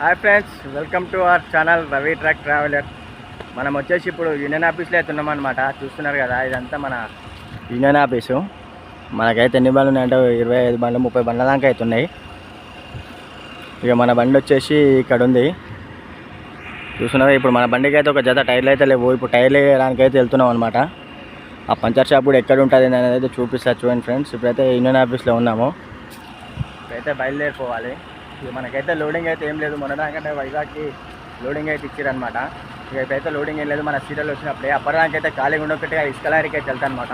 Hi friends welcome to our channel Ravi truck traveller. మనం వచ్చేసి ఇప్పుడు యూనియన్ ఆఫీస్లో అయితే ఉన్నామన్నమాట చూస్తున్నారు కదా ఇదంతా మన యూనియన్ ఆఫీసు. మనకైతే ఎన్ని బండ్లు ఉన్నాయంటే ఇరవై ఐదు బండ్లు ముప్పై బండ్ల దాకా అవుతున్నాయి ఉన్నాయి. ఇక మన బండి వచ్చేసి ఇక్కడ ఉంది. చూస్తున్నారు ఇప్పుడు మన బండికి అయితే ఒక జత టైర్లు అయితే లేవు. ఇప్పుడు టైర్లు వేయడానికి అయితే వెళ్తున్నాం అనమాట ఆ పంచర్ షాప్ కూడా ఎక్కడ ఉంటుంది అనేది అయితే చూపిస్తారు చూడండి ఫ్రెండ్స్. ఇప్పుడైతే యూనియన్ ఆఫీస్లో ఉన్నాము. ఇప్పుడైతే బయలుదేరిపోవాలి. మనకైతే లోడింగ్ అయితే ఏం లేదు. మొన్న వైజాగ్కి లోడింగ్ అయితే ఇచ్చారనమాట ఇక ఇప్పుడైతే లోడింగ్ ఏం లేదు. మన సీరియల్ వచ్చినప్పుడే అప్పటిదానికి అయితే ఖాళీగా ఉండొకటిగా ఇసుక అయితే వెళ్తాను అనమాట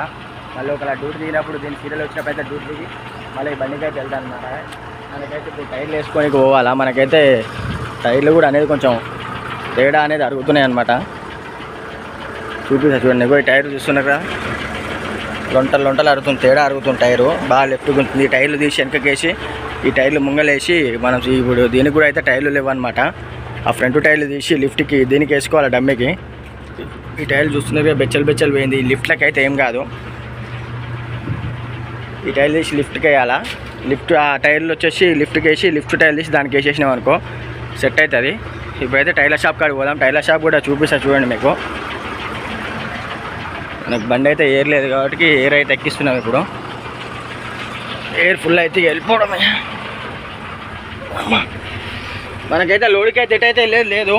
మళ్ళీ ఒకలా డ్యూటీ దిగినప్పుడు దీని సీరియల్ వచ్చినప్పుడు అయితే డ్యూటీ దిగి మళ్ళీ బండికి అయితే వెళ్తాను అనమాట మనకైతే ఇప్పుడు టైర్లు వేసుకొని పోవాలా? మనకైతే టైర్లు కూడా అనేది కొంచెం తేడా అనేది అరుగుతున్నాయి అనమాట చూపిస్తా చూడండి. పోయి టైర్లు టైర్ చూస్తున్నారు కదా. లొంటలు లొంటలు అరుగుతుంది తేడా అరుగుతుంది టైరు. బాగా లెఫ్ట్ ఉంటుంది ఈ టైర్లు తీసి వెనకకేసి ఈ టైర్లు ముంగలేసి మనం ఇప్పుడు దీనికి కూడా అయితే టైర్లు లేవన్నమాట. ఆ ఫ్రంట్ టైర్లు తీసి లిఫ్ట్కి దీనికి వేసుకోవాలి డమ్మికి. ఈ టైర్లు చూస్తున్నారు బెచ్చలు బెచ్చలు పోయింది. ఈ లిఫ్ట్లకి అయితే ఏం కాదు. ఈ టైర్లు తీసి లిఫ్ట్కి వేయాలా? లిఫ్ట్ ఆ టైర్లు వచ్చేసి లిఫ్ట్కి వేసి లిఫ్ట్ టైర్లు తీసి దానికి వేసేసినాం అనుకో సెట్ అవుతుంది. ఇప్పుడైతే టైలర్ షాప్ కాడికి పోదాం. టైలర్ షాప్ కూడా చూపిస్తా చూడండి మీకు. నాకు బండి అయితే ఏర్లేదు లేదు కాబట్టి ఎయిర్ అయితే ఎక్కిస్తున్నాం ఇప్పుడు. ఎయిర్ ఫుల్ అయితే ఇక వెళ్ళిపోవడమే మనకైతే లోడ్కి అయితే ఎటైతే లేదు లేదు.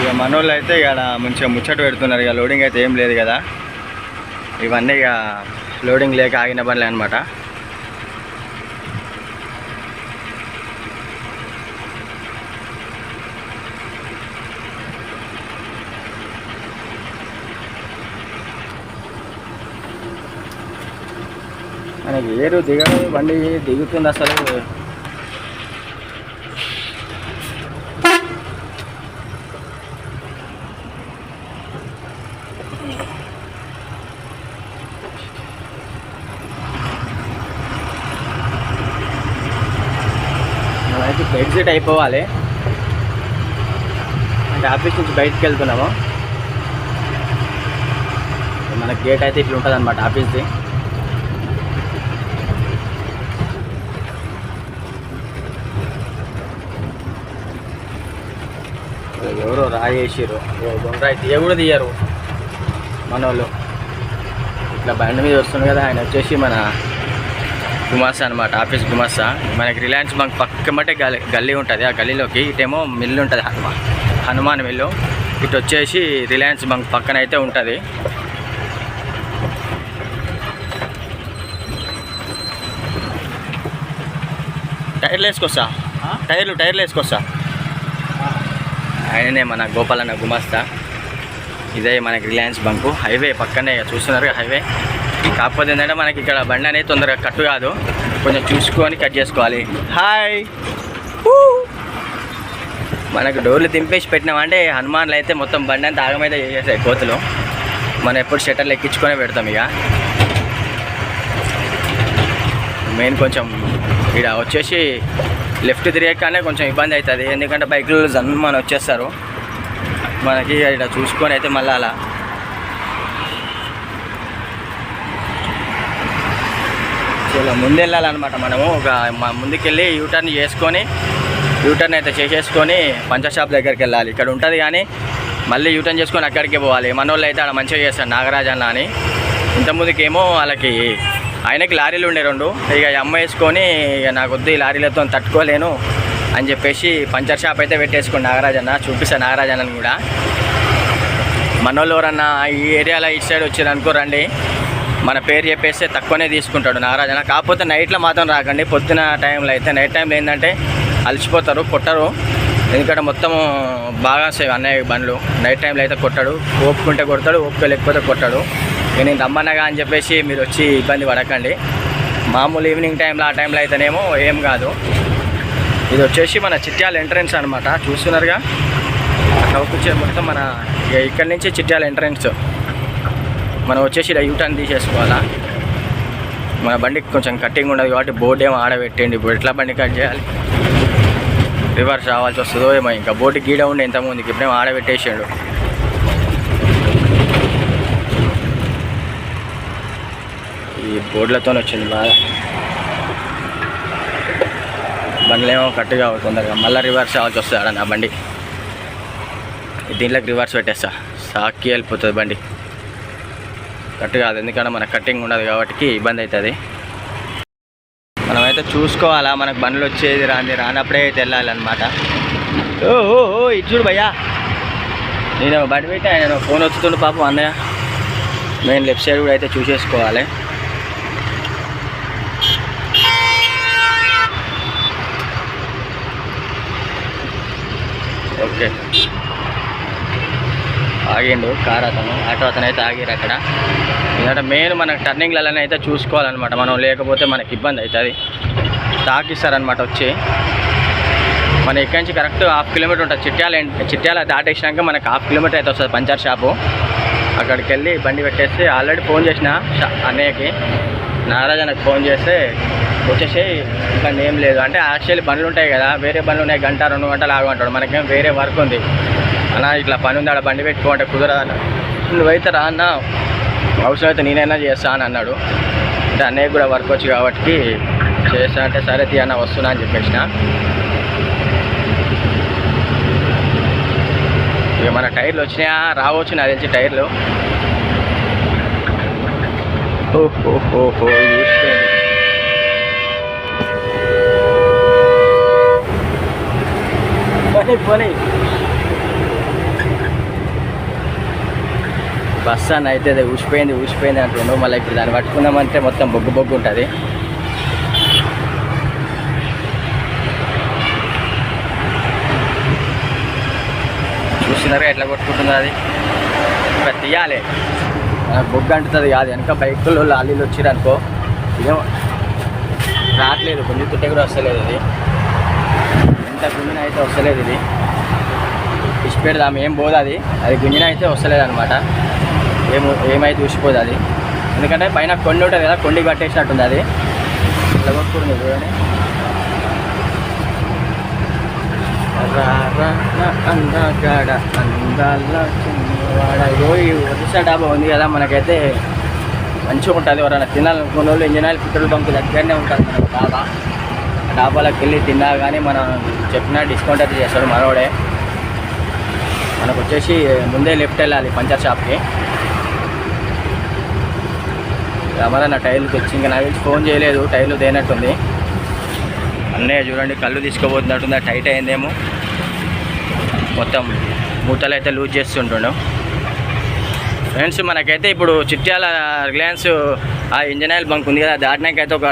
ఇక మనోళ్ళు అయితే ఇక్కడ మంచిగా ముచ్చట పెడుతున్నారు ఇక లోడింగ్ అయితే ఏం లేదు కదా. ఇవన్నీ ఇక లోడింగ్ లేక ఆగిన పనులే అనమాట మనకి ఏరు దిగదు బండి దిగుతుంది అసలు. మనమైతే ఎగ్జిట్ అయిపోవాలి. అంటే ఆఫీస్ నుంచి బయటికి వెళ్తున్నాము. మన గేట్ అయితే ఇట్లా ఉంటుంది అనమాట ఆఫీస్ది ఎవరో రాయేసిరు దొంగరాయి తీయ కూడా తీయరు. మన వాళ్ళు ఇట్లా బండి మీద వస్తుంది కదా ఆయన వచ్చేసి మన గుమాసా అనమాట ఆఫీస్ గుమాసా మనకి రిలయన్స్ బంక్ పక్కమటే గల్లీ గల్లీ ఉంటుంది. ఆ గల్లీలోకి ఇటేమో మిల్లు ఉంటుంది హనుమాన్ హనుమాన్ మిల్లు. ఇటు వచ్చేసి రిలయన్స్ బంక్ పక్కన అయితే ఉంటుంది. టైర్లు వేసుకొస్తా. టైర్లు టైర్లు వేసుకొస్తా. ఆయననే మన గోపాలన్న గుమస్తా. ఇదే మనకి రిలయన్స్ బంకు హైవే పక్కనే ఇక చూస్తున్నారు హైవే కాకపోతే ఏంటంటే మనకి ఇక్కడ బండి అనేది తొందరగా కట్టు కాదు. కొంచెం చూసుకొని కట్ చేసుకోవాలి. హాయ్ మనకు డోర్లు దింపేసి పెట్టినామంటే హనుమాన్లు అయితే మొత్తం బండి అంతా ఆగమైతే చేసేసాయి కోతులు. మనం ఎప్పుడు షట్టర్లు ఎక్కించుకొని పెడతాం ఇక. మెయిన్ కొంచెం ఇక్కడ వచ్చేసి లెఫ్ట్ తిరగగానే కొంచెం ఇబ్బంది అవుతుంది. ఎందుకంటే బైకులు జన్మని వచ్చేస్తారు. మనకి ఇక్కడ చూసుకొని అయితే మళ్ళీ అలా. చాలా ముందెళ్ళాలన్నమాట మనము. ఒక ముందుకెళ్ళి యూటర్న్ చేసుకొని యూటర్న్ అయితే చేసేసుకొని పంచర్ షాప్ దగ్గరికి వెళ్ళాలి ఇక్కడ ఉంటుంది కానీ మళ్ళీ యూటర్న్ చేసుకొని అక్కడికే పోవాలి. మన వాళ్ళు అయితే ఆడ మంచిగా చేస్తారు. నాగరాజ్ అన్న అని ఇంతకుముందుకేమో వాళ్ళకి ఆయనకి లారీలు ఉండే రెండు. ఇక అమ్మ వేసుకొని ఇక నాకు వద్దు ఈ లారీలతో తట్టుకోలేను అని చెప్పేసి పంచర్ షాప్ అయితే పెట్టేసుకోండి నాగరాజన్న చూపిస్తాను నాగరాజన్నని కూడా. మనోళ్ళు ఎవరన్నా ఈ ఏరియాలో ఇటు సైడ్ వచ్చారు అనుకో రండి మన పేరు చెప్పేస్తే తక్కువనే తీసుకుంటాడు నాగరాజ్ అన్న కాకపోతే నైట్లో మాత్రం రాకండి. పొద్దున టైంలో అయితే నైట్ టైంలో ఏంటంటే అలసిపోతారు కొట్టరు. ఎందుకంటే మొత్తం బాగా సేవ్ అన్నయ్య బండ్లు. నైట్ టైంలో అయితే కొట్టాడు. ఓపుకుంటే కొడతాడు ఓపిక లేకపోతే కొట్టాడు. నేను రమ్మన్నగా అని చెప్పేసి మీరు వచ్చి ఇబ్బంది పడకండి. మామూలు ఈవినింగ్ టైంలో ఆ టైంలో అయితేనేమో ఏం కాదు. ఇది వచ్చేసి మన చిట్యాల ఎంట్రన్స్ అనమాట చూస్తున్నారుగా? చౌకుచ్చే మొత్తం మన ఇక్కడ నుంచి చిట్యాల ఎంట్రన్స్ మనం వచ్చేసి ఇలా యూటర్న్ తీసేసుకోవాలా? మన బండికి కొంచెం కట్టింగ్ ఉండదు కాబట్టి బోర్డు ఏమో ఆడబెట్టండి. ఇప్పుడు ఎట్లా బండి కట్ చేయాలి? రివర్స్ రావాల్సి వస్తుందో ఏమో ఇంకా. బోటు గీడ ఉండే ఎంతమందికి ఇప్పుడేమో ఆడబెట్టేసాడు ఈ బోర్డులతో వచ్చింది బాగా. బండ్లేమో కట్టుగా తొందరగా. మళ్ళీ రివర్స్ రావాల్సి వస్తుంది ఆ నా బండి. దీంట్లోకి రివర్స్ పెట్టేస్తా. సాక్కి వెళ్ళిపోతుంది బండి. కట్టు కాదు. ఎందుకంటే మన కట్టింగ్ ఉండదు కాబట్టి ఇబ్బంది అవుతుంది. మనమైతే చూసుకోవాలా మనకు బండ్లు వచ్చేది రాంది రానప్పుడే అయితే ఓ ఓ ఓ ఇటు చూడు భయ్యా. నేను బండి పెట్టి ఆయన ఫోన్ వచ్చుతుండు పాపం అన్నయ్య. మెయిన్ లెఫ్ట్ సైడ్ కూడా అయితే చూసేసుకోవాలి. ఓకే. ఆగిండు కార్ అతను ఆటో అతను అయితే ఆగిరు అక్కడ. ఎందుకంటే మెయిన్ మనకు టర్నింగ్లలోనే అయితే చూసుకోవాలన్నమాట. మనం లేకపోతే మనకి ఇబ్బంది అవుతుంది. తాకిస్తారనమాట వచ్చి. మన ఇక్కడి నుంచి కరెక్ట్ హాఫ్ కిలోమీటర్ ఉంటుంది. చిట్యాల చిట్యాల దాటేసినాక మనకు హాఫ్ కిలోమీటర్ అయితే వస్తుంది పంచర్ షాపు. అక్కడికి వెళ్ళి బండి పెట్టేసి ఆల్రెడీ ఫోన్ చేసిన షా- అన్నయ్యకి. నారాజ్ అన్నకు ఫోన్ చేస్తే వచ్చేసి ఇంకా ఏం లేదు. అంటే యాక్చువల్లీ బండ్లు ఉంటాయి కదా వేరే బండ్లు ఉన్నాయి గంట రెండు గంటలు ఆగమంటాడు మనకేం వేరే వర్క్ ఉంది. అన్న ఇట్లా పని ఉంది ఆడ బండి పెట్టుకోమంటే కుదరదన్న. నువ్వైతే రా అన్న అవసరం అయితే నేనైనా చేస్తా అని అన్నాడు. అంటే అన్నయ్య కూడా వర్క్ వచ్చి కాబట్టి చేసా అంటే సరే తీ అన్న వస్తున్నా అని చెప్పేసిన. ఇక మన టైర్లు వచ్చినాయా? రావచ్చు నాకు తెలిసి టైర్లు. ఓహో పోనీ పోనీ. బస్ అని అయితే అది ఊసిపోయింది ఊసిపోయింది అంటుండు మళ్ళీ ఇప్పుడు దాన్ని పట్టుకున్నామంటే మొత్తం బొగ్గు బొగ్గు ఉంటుంది. చూస్తున్నారు ఎట్లా కొట్టుకుంటుంది అది. ఇంకా తీయాలి బొగ్గు అంటుతుంది కాదు వెనక బైకులు లాలీలు వచ్చిరు అనుకో ఇదేం రావట్లేదు కొంచెం కూడా వస్తలేదు ఇది ఎంత గుంజిన అయితే వస్తలేదు ఇది. ఇచ్చిపెడు పెడదాం ఏం పోదు అది. అది గుంజిన అయితే వస్తలేదు అనమాట ఏం ఏమైతే ఊసిపోదు అది. ఎందుకంటే పైన కొండ ఉంటుంది కదా కొండి కట్టేసినట్టుంది అది. ఇట్లా కొట్టుకుంటుంది చూడండి రా రా నా అందగాడ అందాల చిన్నవాడ ఇగో ఈ డాబా ఉంది కదా మనకైతే మంచిగా ఉంటుంది ఎవరైనా తినాలనుకున్న వాళ్ళు ఇంజన్ ఆయిల్ పెట్రోల్ బంక్ దగ్గరనే ఉంటుంది మనకు డాబా ఆ వెళ్ళి తిన్నా కానీ మనం చెప్పిన డిస్కౌంట్ అయితే చేస్తాడు మనోడే మనకు వచ్చేసి ముందే లెఫ్ట్ వెళ్ళాలి పంచర్ షాప్కి రమణ నా టైర్లు తెచ్చి ఇంకా నాకు తెలిసి ఫోన్ చేయలేదు టైర్లు తేనట్టుంది అన్నయ్య చూడండి కళ్ళు తీసుకోబోతున్నట్టుంది టైట్ అయిందేమో మొత్తం మూతలు అయితే లూజ్ చేస్తుంటుండు. ఫ్రెండ్స్ మనకైతే ఇప్పుడు చిట్యాల రిలయన్స్ ఆ ఇంజన్ ఆయిల్ బంక్ ఉంది కదా దాటినాకైతే ఒక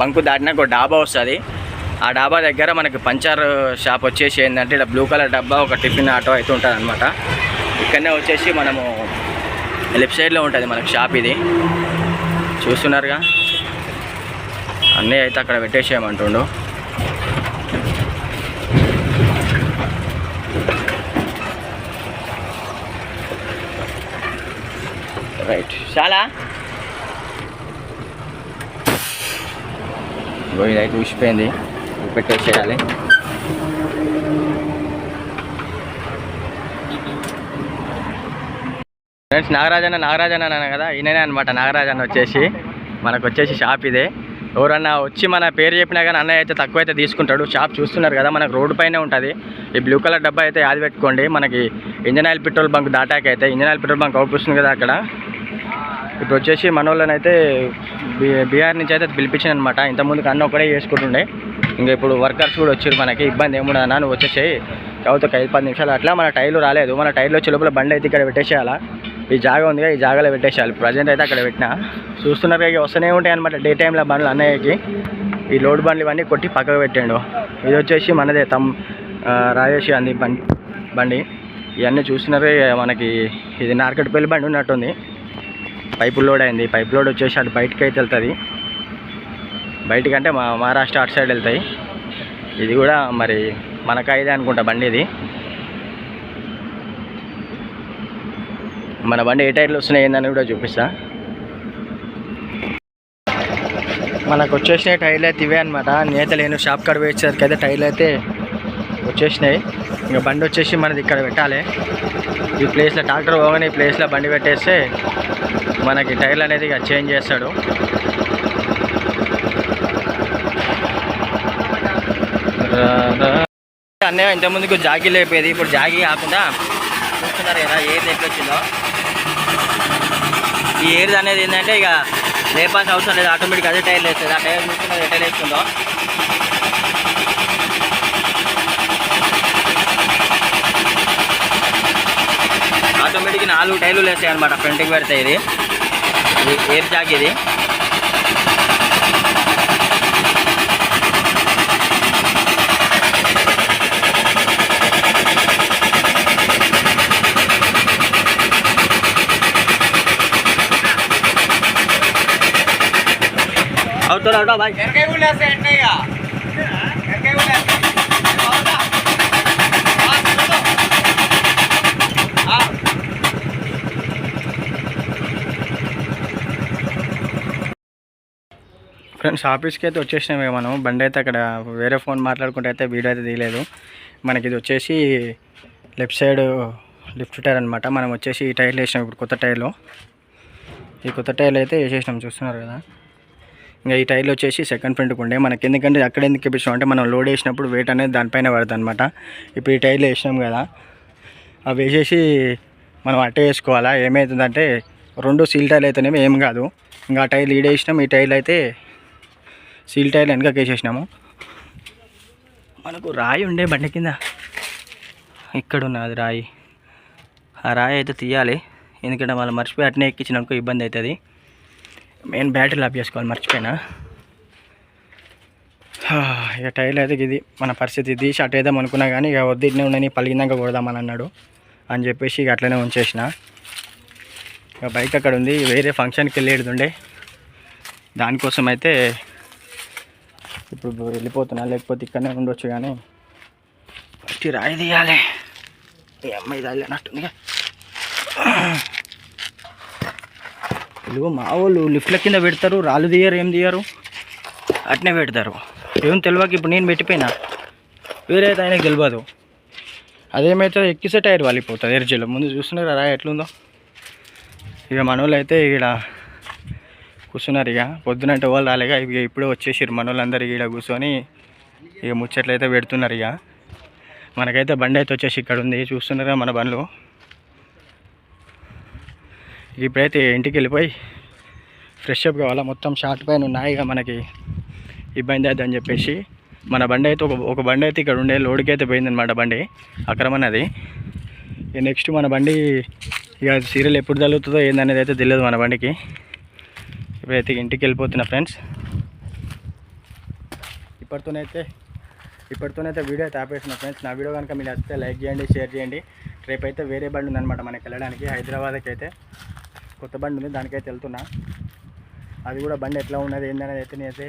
బంకు దాటినాక ఒక డాబా వస్తుంది. ఆ డాబా దగ్గర మనకి పంచర్ షాప్ వచ్చేసి ఏంటంటే ఇక్కడ బ్లూ కలర్ డబ్బా ఒక టిఫిన్ ఆటో అయితే ఉంటుంది అనమాట ఇక్కడనే వచ్చేసి మనము లెఫ్ట్ సైడ్లో ఉంటుంది మనకి షాప్ ఇది. చూస్తున్నారుగా? అన్నీ అయితే అక్కడ పెట్టేసేయమంటుండు. రైట్ చాలా ఇగో ఇదైతే ఊసిపోయింది పెట్టేసేయాలి ఫ్రెండ్స్ నాగరాజన్న నాగరాజన్న అన్నాను కదా? ఈయననే అనమాట నాగరాజన్న వచ్చేసి. మనకు వచ్చేసి షాప్ ఇదే. ఎవరన్నా వచ్చి మన పేరు చెప్పినా కానీ అన్నయ్య అయితే తక్కువ అయితే తీసుకుంటాడు. షాప్ చూస్తున్నారు కదా మనకు రోడ్డు పైనే ఉంటుంది. ఈ బ్లూ కలర్ డబ్బా అయితే యాది పెట్టుకోండి. మనకి ఇంజన్ ఆయిల్ పెట్రోల్ బంక్ దాటాక అయితే ఇంజన్ ఆయిల్ పెట్రోల్ బంక్ అవుపిస్తుంది కదా అక్కడ. ఇప్పుడు వచ్చేసి మనోళ్ళని అయితే బీహార్ నుంచి అయితే పిలిపించాను అనమాట ఇంతకుముందు అన్న ఒకటే చేసుకుంటుండే. ఇంకా ఇప్పుడు వర్కర్స్ కూడా వచ్చారు మనకి. ఇబ్బంది ఏముండదన్నా నువ్వు వచ్చేసేయి కాకపోతే ఒక ఐదు పది నిమిషాలు. అట్లా మన టైర్లు రాలేదు. మన టైర్లు వచ్చే లోపల బండి అయితే ఇక్కడ పెట్టేసేయాలా? ఈ జాగా ఉందిగా ఈ జాగాలో పెట్టేసేయాలి. ప్రజెంట్ అయితే అక్కడ పెట్టినా. చూస్తున్నారు ఇక వస్తూనే ఉంటాయి అనమాట డే టైంలో బండ్లు అన్నయ్యకి. ఈ లోడ్ బండ్లు ఇవన్నీ కొట్టి పక్కకు పెట్టాడు. ఇది వచ్చేసి మనదే తమ్ రాజేష్ అంది బండి. బండి. ఇవన్నీ చూస్తున్నారు ఇక మనకి ఇది నార్కట్పల్లి బండి ఉన్నట్టుంది. పైపు లోడ్ అయింది. పైప్ లోడ్ వచ్చేసి అటు బయటకి అయితే వెళ్తుంది. బయటికంటే మా మహారాష్ట్ర అటు సైడ్ వెళ్తాయి. ఇది కూడా మరి మనకైదే అనుకుంటా బండి ఇది. మన బండి ఏ టైర్లు వస్తున్నాయి ఏందని కూడా చూపిస్తా. మనకు వచ్చేసిన టైర్లు అయితే ఇవే అనమాట నేత లేను షాప్ కాడ వేసేసరికి అయితే టైర్లు అయితే వచ్చేసినాయి. ఇంకా బండి వచ్చేసి మనది ఇక్కడ పెట్టాలి. ఈ ప్లేస్లో ట్రాక్టర్ పోగానే ఈ ప్లేస్లో బండి పెట్టేస్తే మనకి టైర్లు అనేది ఇక చేంజ్ చేస్తాడు. అన్నయ్య ఇంతకుముందుకు జాకీ లేపేది ఇప్పుడు జాకీ కాకుండా చూస్తున్నారు కదా ఏది లేపొచ్చిందో ఈ ఏది అనేది ఏంటంటే ఇక లేపాల్సిన అవసరం లేదు ఆటోమేటిక్ అదే టైర్లు వేస్తుంది ఆ టైర్ చూస్తున్నారు ఎట్లా వేస్తుందో ఆటోమేటిక్ నాలుగు టైర్లు వేస్తాయి అనమాట ఫ్రంట్కి పెడతాయి ఇది. ఇది ఎయిర్ జాక్ ఇది అవుతాడు అవుతా బాయ్ ఫ్రెండ్స్ ఆఫీస్కి అయితే వచ్చేసినామే మనం. బండి అయితే అక్కడ వేరే ఫోన్ మాట్లాడుకుంటే అయితే వీడియో అయితే తీయలేదు. మనకి ఇది వచ్చేసి లెఫ్ట్ సైడ్ లిఫ్ట్ టైర్ అనమాట మనం వచ్చేసి ఈ టైర్లు వేసినాం ఇప్పుడు కొత్త టైర్లో. ఈ కొత్త టైర్లు అయితే వేసేసినాం చూస్తున్నారు కదా. ఇంకా ఈ టైర్లు వచ్చేసి సెకండ్ ఫ్రంట్కి ఉండే. మనకి ఎందుకంటే అక్కడ ఎందుకు ఇప్పించాం అంటే మనం లోడ్ వేసినప్పుడు వెయిట్ అనేది దానిపైన పడుతుంది అనమాట ఇప్పుడు ఈ టైర్లు వేసినాం కదా. అవి వేసేసి మనం అట్టే వేసుకోవాలా? ఏమవుతుందంటే రెండు సీల్ టైర్లు అయితేనేమి ఏం కాదు. ఇంకా ఆ టైర్లు ఈడ వేసినాం. ఈ టైర్లు అయితే సీల్ టైర్లు వెనకకి వేసేసినాము మనకు రాయి ఉండే బండి కింద. ఇక్కడ ఉన్నది రాయి. ఆ రాయి అయితే తీయాలి. ఎందుకంటే వాళ్ళు మర్చిపోయి అట్నే ఎక్కించినాక ఇబ్బంది అవుతుంది. మెయిన్ బ్యాటరీ లాప్ చేసుకోవాలి మర్చిపోయినా. హా, ఇక టైర్లు అయితే ఇది మన పరిస్థితి ఇది. అటు వేద్దాం అనుకున్నా కానీ ఇక వద్దు ఇట్నే ఉండని పలిగిందాక కొడదామని అన్నాడు. అని చెప్పేసి ఇక అట్లనే ఉంచేసిన. ఇక బైక్ అక్కడ ఉంది వేరే ఫంక్షన్కి వెళ్ళేది ఉండే. దానికోసం అయితే ఇప్పుడు వెళ్ళిపోతున్నా లేకపోతే ఇక్కడనే ఉండొచ్చు కానీ. ఫస్ట్ రాయి తీయాలి. ఏ అమ్మాయి తాగినట్టుందిగా ఇదిగో మా వాళ్ళు లిఫ్ట్ల కింద పెడతారు రాళ్ళు తీయరు ఏం తీయరు? అట్నే పెడతారు. ఏం తెలియక ఇప్పుడు నేను పెట్టిపోయినా. వేరే ఆయనకు తెలియదు అదేమైతే ఎక్కిసే టైర్ వాలిపోతుంది ఎర్జీలో ముందు చూస్తున్నారు రా ఎట్లుందో. ఇక మనోళ్ళు అయితే ఇక్కడ కూర్చున్నారు ఇక. పొద్దునంటే వాళ్ళు రాలేగా ఇక ఇప్పుడే వచ్చేసారు మనోళ్ళందరూ ఇక్కడ కూర్చొని. ఇక ముచ్చట్లు అయితే పెడుతున్నారు ఇక. మనకైతే బండి అయితే వచ్చేసి ఇక్కడ ఉంది. చూస్తున్నారా మన బండ్లు. ఇప్పుడైతే ఇంటికి వెళ్ళిపోయి ఫ్రెష్ అప్ కావాలా? మొత్తం షార్ట్ పైన ఉన్నాయి ఇక మనకి. ఇబ్బంది అవుతుందని చెప్పేసి. మన బండి అయితే ఒక ఒక బండి అయితే ఇక్కడ ఉండే లోడ్కి అయితే పోయిందనమాట బండి. అక్రమన్నది ఇక నెక్స్ట్ మన బండి ఇక సీరియల్ ఎప్పుడు తగులుతుందో ఏందనేది అయితే తెలియదు మన బండికి. ఇప్పుడైతే ఇంటికి వెళ్ళిపోతున్నా ఫ్రెండ్స్. ఇప్పటితోనైతే ఇప్పటితోనైతే వీడియో అయితే ఆపేసిన ఫ్రెండ్స్. నా వీడియో కనుక మీరు నచ్చితే లైక్ చేయండి షేర్ చేయండి. రేపైతే వేరే బండి ఉందన్నమాట మనకి వెళ్ళడానికి హైదరాబాద్కి అయితే. కొత్త బండి ఉంది దానికైతే వెళ్తున్నా. అది కూడా బండి ఎట్లా ఉన్నది ఏందనేది అయితే నేనైతే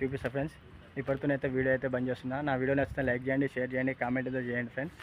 చూపిస్తాను ఫ్రెండ్స్. ఇప్పటితోనైతే వీడియో అయితే బంద్ చేస్తున్నా. నా వీడియో నచ్చితే లైక్ చేయండి షేర్ చేయండి కామెంట్ అయితే చేయండి ఫ్రెండ్స్.